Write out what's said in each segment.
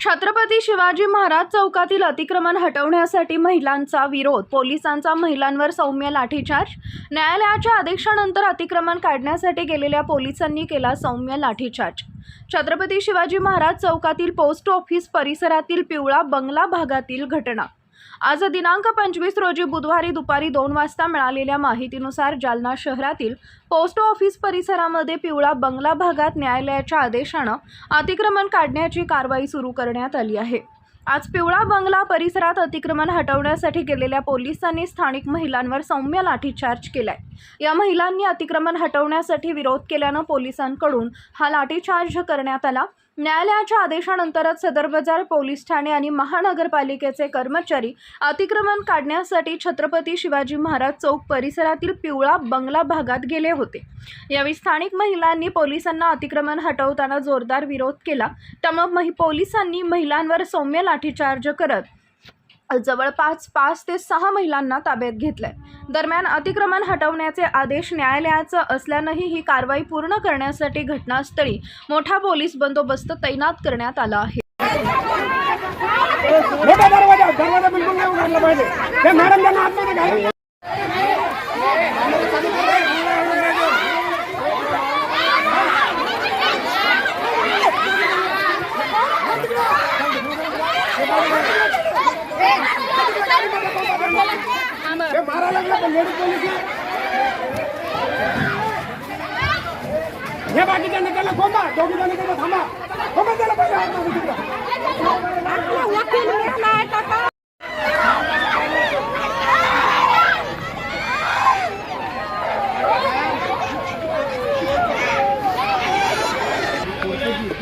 छत्रपती शिवाजी महाराज चौकातील अतिक्रमण हटवण्यासाठी महिलांचा विरोध. पोलिसांचा महिलांवर सौम्य लाठीचार्ज. न्यायालयाच्या आदेशानंतर अतिक्रमण काढण्यासाठी गेलेल्या पोलिसांनी केला सौम्य लाठीचार्ज. छत्रपती शिवाजी महाराज चौकातील पोस्ट ऑफिस परिसरातील पिवळा बंगला भागातील घटना. आज दिनांक पंचवीस रोजी बुधवारी दुपारी दोन वाजता मिळालेल्या माहितीनुसार जालना शहरातील पोस्ट ऑफिस परिसरामध्ये पिवळा बंगला भागात न्यायालयाच्या आदेशानं अतिक्रमण काढण्याची कारवाई सुरू करण्यात आली आहे. आज पिवळा बंगला परिसरात अतिक्रमण हटवण्यासाठी गेलेल्या पोलिसांनी स्थानिक महिलांवर सौम्य लाठीचार्ज केलाय. या महिलांनी अतिक्रमण हटवण्यासाठी विरोध केल्यानं पोलिसांकडून हा लाठीचार्ज करण्यात आला. न्यायालयाच्या आदेशानंतरच सदर बाजार पोलीस ठाणे आणि महानगरपालिकेचे कर्मचारी अतिक्रमण काढण्यासाठी छत्रपती शिवाजी महाराज चौक परिसरातील पिवळा बंगला भागात गेले होते. यावेळी स्थानिक महिलांनी पोलिसांना अतिक्रमण हटवताना जोरदार विरोध केला. त्यामुळे महि पोलिसांनी महिलांवर सौम्य लाठीचार्ज करत जवळपास पाच ते सहा महिलांना ताब्यात घेतलंय. दरम्यान अतिक्रमण हटवण्याचे आदेश न्यायालयाचं असल्यानंही ही कारवाई पूर्ण करण्यासाठी घटनास्थळी मोठा पोलीस बंदोबस्त तैनात करण्यात आला आहे. दरवाजा दरवाजा बिलकुल नाही उघडला पाहिजे ते मॅडम त्यांना आतमध्ये घाला ते मारा लागला पण लेडीज पोलीस हे बाकीच्यांना त्याला कोंबा दोघी जण त्याला थांबा कोंबा त्याला पाहिजे आतमध्ये तिकडं. काढणं सुरू आहे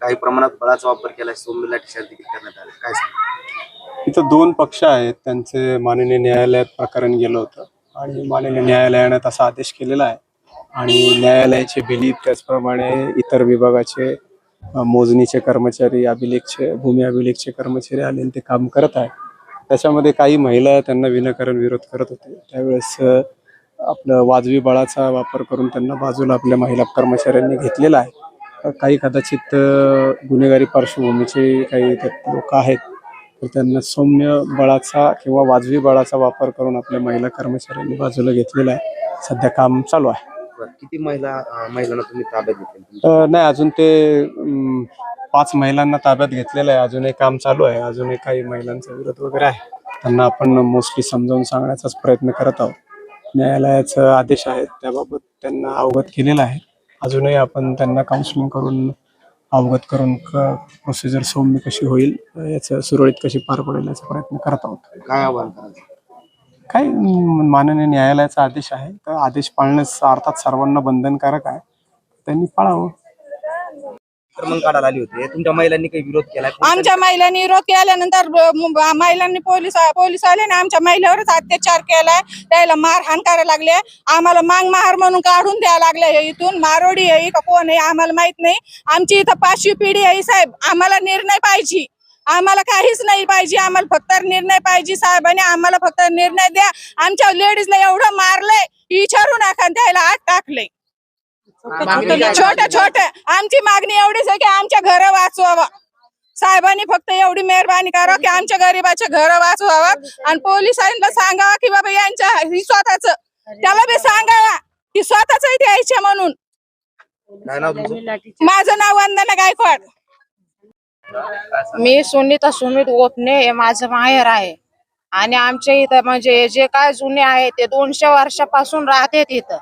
काही प्रमाणात बळाचा वापर केला देखील करण्यात आला. काय इथं दोन पक्ष आहेत. त्यांचे माननीय न्यायालयात प्रकरण गेलं होतं आणि माननीय न्यायालयानं तसा आदेश केलेला आहे. आणि न्यायालयाचे बिलीप त्याचप्रमाणे इतर विभागाचे मोजणीचे कर्मचारी अभिलेखचे भूमी अभिलेखचे कर्मचारी आले आणि ते काम करत आहे त्याच्यामध्ये काही महिला त्यांना विनाकारण विरोध करत होते. त्यावेळेस आपलं वाजवी बळाचा वापर करून त्यांना बाजूला आपल्या महिला कर्मचाऱ्यांनी घेतलेला आहे. काही कदाचित गुन्हेगारी पार्श्वभूमीचे काही लोक आहेत तर त्यांना सौम्य बळाचा किंवा वाजवी बळाचा वापर करून आपल्या महिला कर्मचाऱ्यांनी बाजूला घेतलेला आहे. सध्या काम चालू आहे. किती महिला महिलांना तुम्ही ताब्यात घेतले नाही अजून ते पाच महिलांना ताब्यात घेतलेलं आहे. अजूनही काम चालू आहे. अजूनही काही महिलांचा विरोध वगैरे आहे. त्यांना आपण मोस्टली समजावून सांगण्याचाच प्रयत्न करत आहोत. न्यायालयाचा आदेश आहे त्याबाबत त्यांना अवगत केलेला आहे. अजूनही आपण त्यांना काउन्सिलिंग करून अवगत करून प्रोसिजर सौम्य कशी होईल याचं सुरळीत कशी पार पडेल याचा प्रयत्न करत आहोत. काय आव्हान करायचं? काय माननीय न्यायालयाचा आदेश आहे. तर आदेश पाळणं अर्थात सर्वांना बंधनकारक आहे. त्यांनी पाळावं. आक्रमण काढायला आली होते. तुमच्या महिलांनी काही विरोध केला? आमच्या महिलांनी विरोध केल्यानंतर ब- महिलांनी पोलीस पोलीस आले आणि आमच्या महिलावरच अत्याचार केलाय. त्याला मारहाण करायला लागले. आम्हाला मांग महार म्हणून काढून द्यायला लागले हे इथून. मारोडी आहे का कोण आहे आम्हाला माहीत नाही. आमची इथं पाचवी पिढी आहे साहेब. आम्हाला निर्णय पाहिजे. आम्हाला काहीच नाही पाहिजे. आम्हाला फक्त निर्णय पाहिजे साहेबांनी आम्हाला फक्त निर्णय द्या. आमच्या लेडीजला एवढं मारलंय. विचारू नका आणि त्याला आत टाकले छोट्या छोट्या आमची मागणी एवढीच आहे की आमच्या घर वाचवावा. साहेबांनी फक्त एवढी मेहरबानी करा की आमच्या गरीबाच्या घर वाचवावा आणि पोलिसांना सांगावा की बाबा यांच्या ही स्वतःच. त्याला बी सांगावा की स्वतःच द्यायचे म्हणून. माझं नाव वंदना गायकवाड. मी सुनीता सुमित गोपने हे माझं माहेर आहे. आणि आमच्या इथं म्हणजे जे काय जुने आहे ते दोनशे वर्षापासून राहते इथं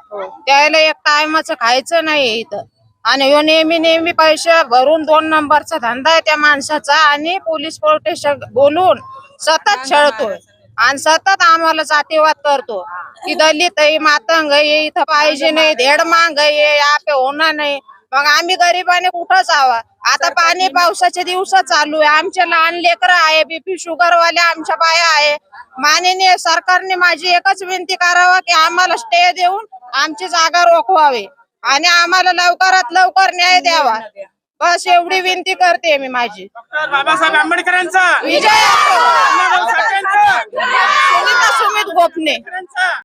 त्याला एक टायमाचं खायचं नाही इथं. आणि ह्यो नेहमी नेहमी पैसे भरून दोन नंबरचा धंदा आहे त्या माणसाचा आणि पोलीस प्रोटेक्शन बोलून सतत छळतोय. आणि सतत आम्हाला जातीवाद करतो. की दलित आहे मातंग आहे इथं पाहिजे नाही धेड मांग आपे होणार नाही. मग आम्ही गरिबाने कुठं जावा? आता पाणी पावसाचे दिवस चालू आहे. आमचे लहान लेकर आहे बीपी शुगर वाले आमच्या बाया आहे. माननीय सरकारने माझी एकच विनंती करावा की आम्हाला स्टे देऊन आमची जागा रोखवावी आणि आम्हाला लवकरात लवकर न्याय द्यावा. बस एवढी विनंती करते मी माझी. बाबासाहेब आंबेडकरांचा. विजय! सुमित गोपने.